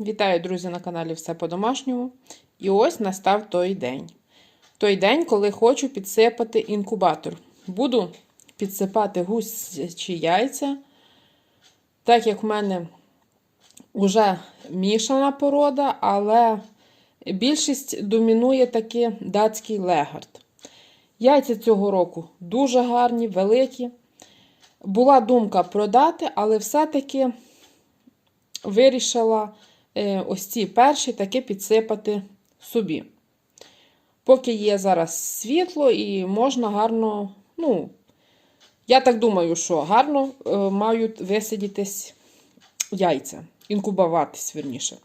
Вітаю, друзі, на каналі Все по-домашньому. І ось настав той день. Той день, коли хочу підсипати інкубатор. Буду підсипати гусячі яйця, так як в мене вже мішана порода, але більшість домінує таки датський легард. Яйця цього року дуже гарні, великі. Була думка продати, але все-таки вирішила ось ці перші таки підсипати собі. Поки є зараз світло і можна гарно, ну, я так думаю, що гарно е, мають висидітись яйця, інкубуватись, верніше.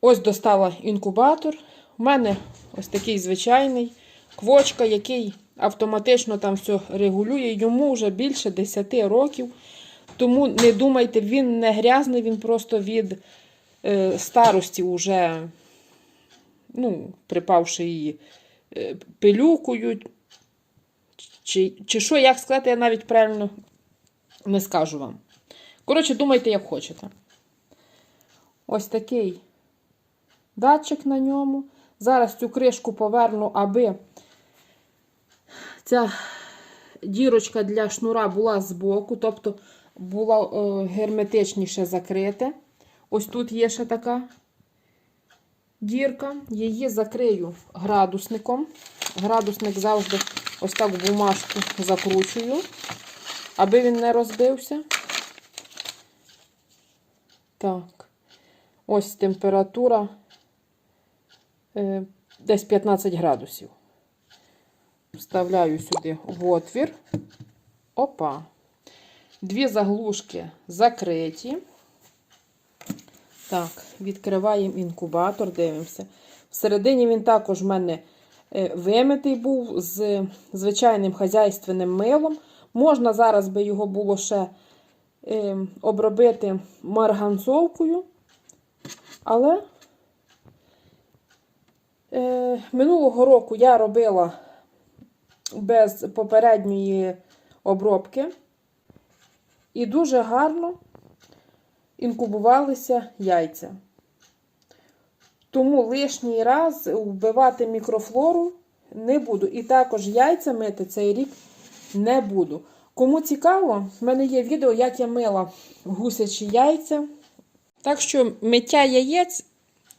Ось достала інкубатор. У мене ось такий звичайний квочка, який автоматично там все регулює. Йому вже більше 10 років. Тому не думайте, він не грязний, він просто від е, старості вже, ну, припавши її е, пилюкою. Чи, чи що, як сказати, я навіть правильно не скажу вам. Коротше, думайте, як хочете. Ось такий датчик на ньому. Зараз цю кришку поверну, аби ця дірочка для шнура була збоку, тобто була е, герметичніше закрита. Ось тут є ще така дірка. Її закрию градусником. Градусник завжди ось так в бумажку закручую, аби він не розбився. Так, ось температура е, десь 15 градусів. Вставляю сюди в отвір. Опа. Дві заглушки закриті. Так, відкриваємо інкубатор, дивимося. Всередині він також в мене е, вимитий був з звичайним хазяйственним милом. Можна зараз би його було ще е, обробити марганцовкою, але е, минулого року я робила без попередньої обробки. І дуже гарно інкубувалися яйця. Тому лишній раз вбивати мікрофлору не буду. І також яйця мити цей рік не буду. Кому цікаво, в мене є відео, як я мила гусячі яйця. Так що миття яєць,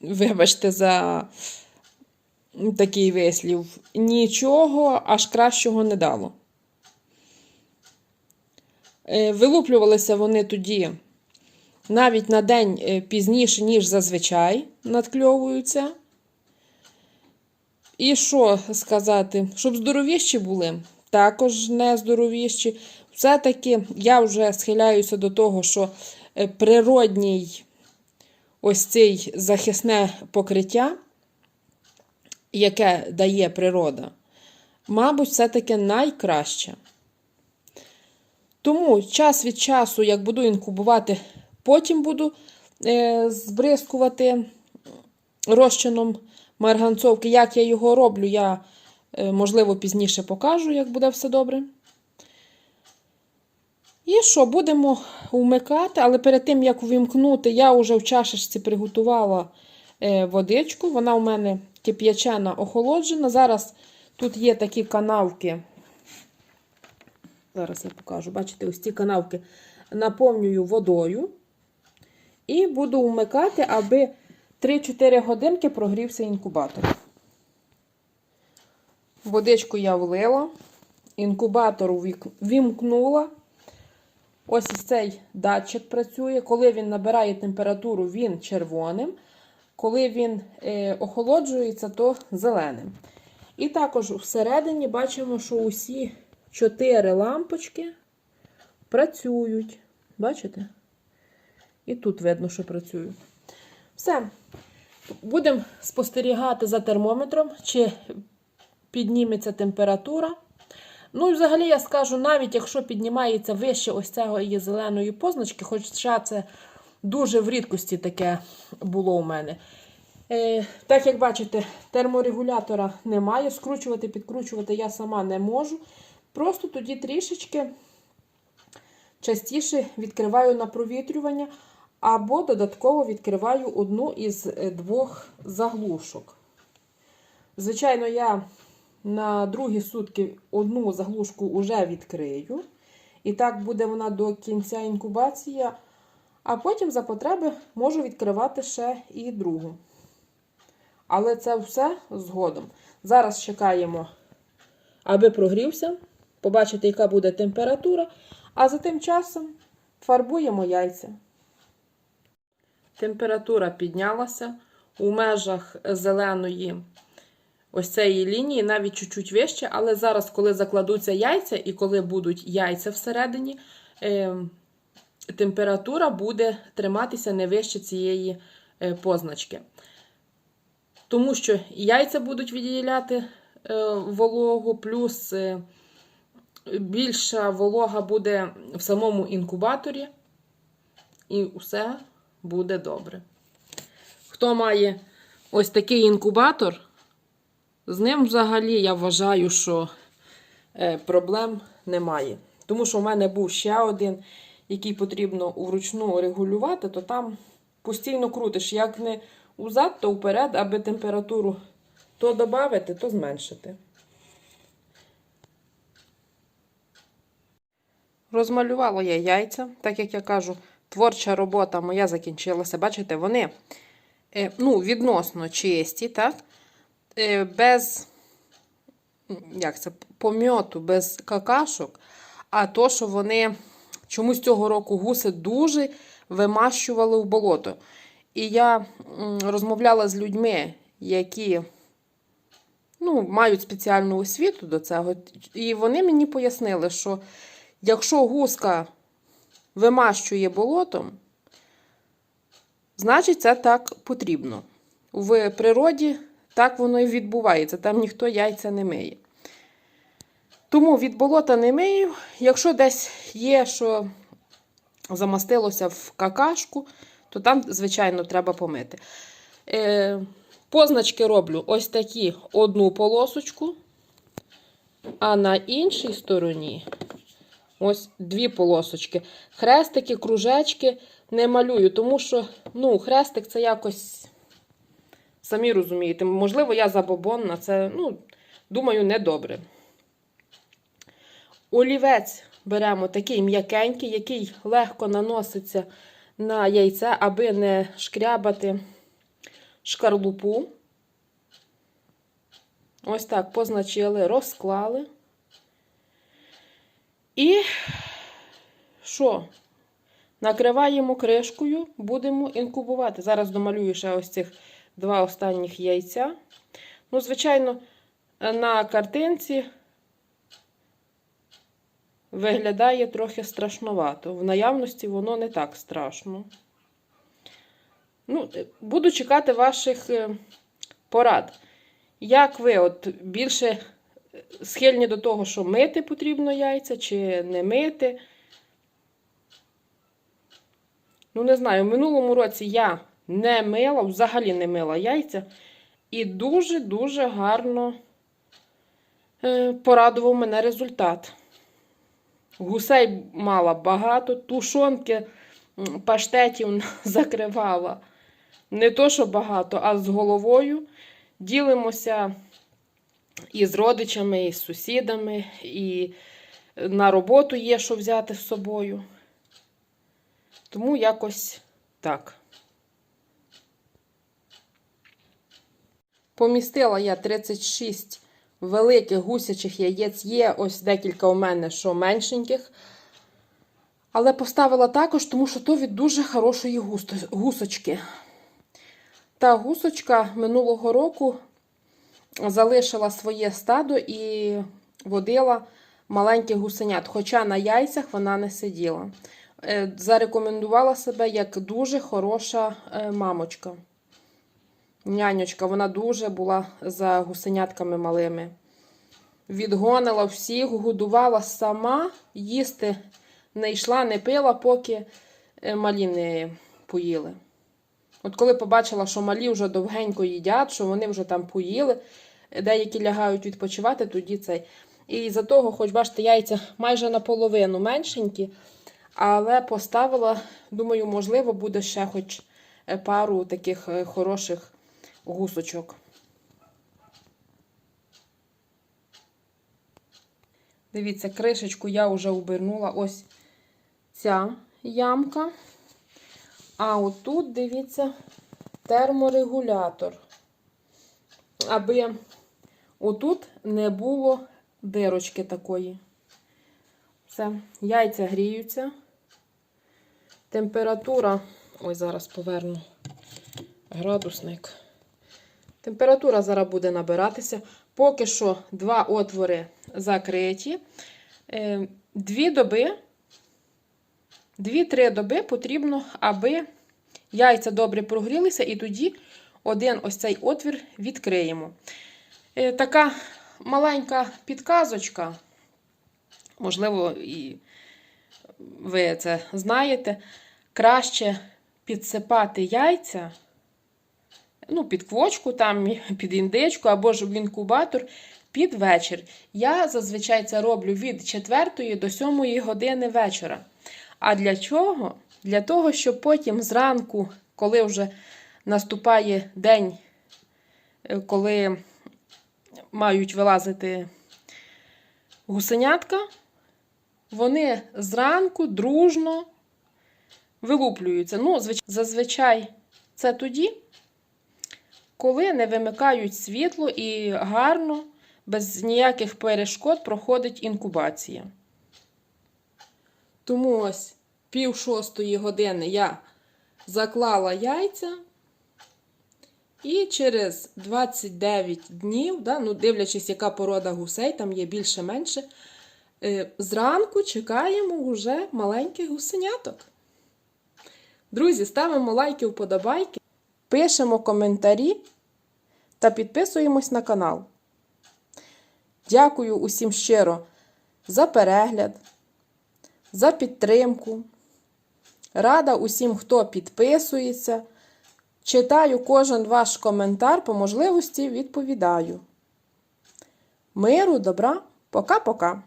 вибачте, за такий вислів, нічого аж кращого не дало. Е, Вилуплювалися вони тоді навіть на день е, пізніше, ніж зазвичай надкльовуються. І що сказати? Щоб здоровіші були, також не здоровіші. Все-таки я вже схиляюся до того, що е, природній ось цей захисне покриття, яке дає природа, мабуть, все-таки найкраще. Тому час від часу, як буду інкубувати, потім буду е, збризкувати розчином марганцовки. Як я його роблю, я, е, можливо, пізніше покажу, як буде все добре. І що, будемо вмикати, але перед тим, як увімкнути, я вже в чашечці приготувала е, водичку. Вона у мене кип'ячена, охолоджена. Зараз тут є такі канавки. Зараз я покажу. Бачите, ось ці канавки наповнюю водою. І буду вмикати, аби 3-4 годинки прогрівся інкубатор. Водичку я влила, інкубатор вімкнула. Ось цей датчик працює. Коли він набирає температуру, він червоним. Коли він е, охолоджується, то зеленим. І також всередині бачимо, що усі чотири лампочки працюють. Бачите? І тут видно, що працюють. Все. Будемо спостерігати за термометром, чи підніметься температура. Ну, і взагалі, я скажу, навіть якщо піднімається вище ось цього її зеленої позначки, хоча це дуже в рідкості таке було у мене. Е, так як бачите, терморегулятора немає. Скручувати, підкручувати я сама не можу. Просто тоді трішечки частіше відкриваю на провітрювання, або додатково відкриваю одну із е, двох заглушок. Звичайно, я на другі сутки одну заглушку вже відкрию. І так буде вона до кінця інкубації, а потім за потреби можу відкривати ще і другу. Але це все згодом. Зараз чекаємо, аби прогрівся, побачити, яка буде температура, а за тим часом фарбуємо яйця. Температура піднялася. У межах зеленої ось цієї лінії, навіть чуть-чуть вище, але зараз, коли закладуться яйця і коли будуть яйця всередині, е, температура буде триматися не вище цієї е, позначки. Тому що яйця будуть відділяти е, вологу, плюс е, більша волога буде в самому інкубаторі, і все буде добре. Хто має ось такий інкубатор, з ним взагалі я вважаю, що е, проблем немає. Тому що в мене був ще один, який потрібно вручну регулювати, то там постійно крутиш, як не узад, то вперед, аби температуру то додати, то зменшити. Розмалювала я яйця, так як я кажу, творча робота моя закінчилася. Бачите, вони е, ну, відносно чисті, так? Е, без як це, помьоту, без какашок. А то, що вони чомусь цього року гуси дуже вимащували в болото. І я розмовляла з людьми, які ну, мають спеціальну освіту до цього. І вони мені пояснили, що якщо гуска вимащує болотом, значить це так потрібно. В природі так воно і відбувається, там ніхто яйця не миє. Тому від болота не мию. Якщо десь є, що замастилося в какашку, то там, звичайно, треба помити. Е, позначки роблю ось такі одну полосочку, а на іншій стороні ось дві полосочки. Хрестики, кружечки не малюю, тому що ну, хрестик це якось, самі розумієте, можливо, я забобонна, це, ну, думаю, недобре. Олівець беремо такий м'якенький, який легко наноситься на яйце, аби не шкрябати шкарлупу. Ось так позначили, розклали. І що? Накриваємо кришкою, будемо інкубувати. Зараз домалюю ще ось цих два останніх яйця. Ну, звичайно, на картинці виглядає трохи страшновато. В наявності воно не так страшно. Ну, Буду чекати ваших е, порад. Як ви от більше схильні до того, що мити потрібно яйця, чи не мити? Ну, не знаю, в минулому році я не мила, взагалі не мила яйця. І дуже-дуже гарно е, порадував мене результат. Гусей мала багато, тушонки паштетів закривала. Не то, що багато, а з головою. Ділимося і з родичами, і з сусідами, і на роботу є, що взяти з собою. Тому якось так. Помістила я 36 великих гусячих яєць. Є ось декілька у мене, що меншеньких. Але поставила також, тому що то від дуже хорошої гусочки. Та гусочка минулого року залишила своє стадо і водила маленьких гусенят, хоча на яйцях вона не сиділа. Е, зарекомендувала себе як дуже хороша е, мамочка. Нянечка, вона дуже була за гусенятками малими. Відгонила всіх, годувала сама, їсти не йшла, не пила, поки е, малі не поїли. От коли побачила, що малі вже довгенько їдять, що вони вже там поїли, деякі лягають відпочивати, тоді цей. І за того, хоч бачите, яйця майже наполовину меншенькі, Але поставила, думаю, можливо, буде ще хоч е, пару таких е, хороших гусочок. Дивіться, кришечку я вже обернула ось ця ямка. А отут, дивіться, терморегулятор. Аби отут не було дирочки такої. Все, яйця гріються. Температура, ой, зараз поверну градусник. Температура зараз буде набиратися. Поки що два отвори закриті. Е, Дві доби, дві-три доби потрібно, аби яйця добре прогрілися, і тоді один ось цей отвір відкриємо. Е, Така маленька підказочка, можливо, і ви це знаєте. Краще підсипати яйця ну, під квочку, там, під індичку або ж в інкубатор під вечір. Я зазвичай це роблю від 4 до 7 години вечора. А для чого? Для того, щоб потім зранку, коли вже наступає день, е, коли мають вилазити гусенятка, вони зранку дружно вилуплюються. Ну, звич- зазвичай це тоді, коли не вимикають світло і гарно, без ніяких перешкод проходить інкубація. Тому ось пів шостої години я заклала яйця. І через 29 днів, да, ну, дивлячись, яка порода гусей, там є більше-менше, е, зранку чекаємо вже маленьких гусеняток. Друзі, ставимо лайки, вподобайки, пишемо коментарі та підписуємось на канал. Дякую усім щиро за перегляд, за підтримку. Рада усім, хто підписується. Читаю кожен ваш коментар, по можливості відповідаю. Миру, добра, пока-пока.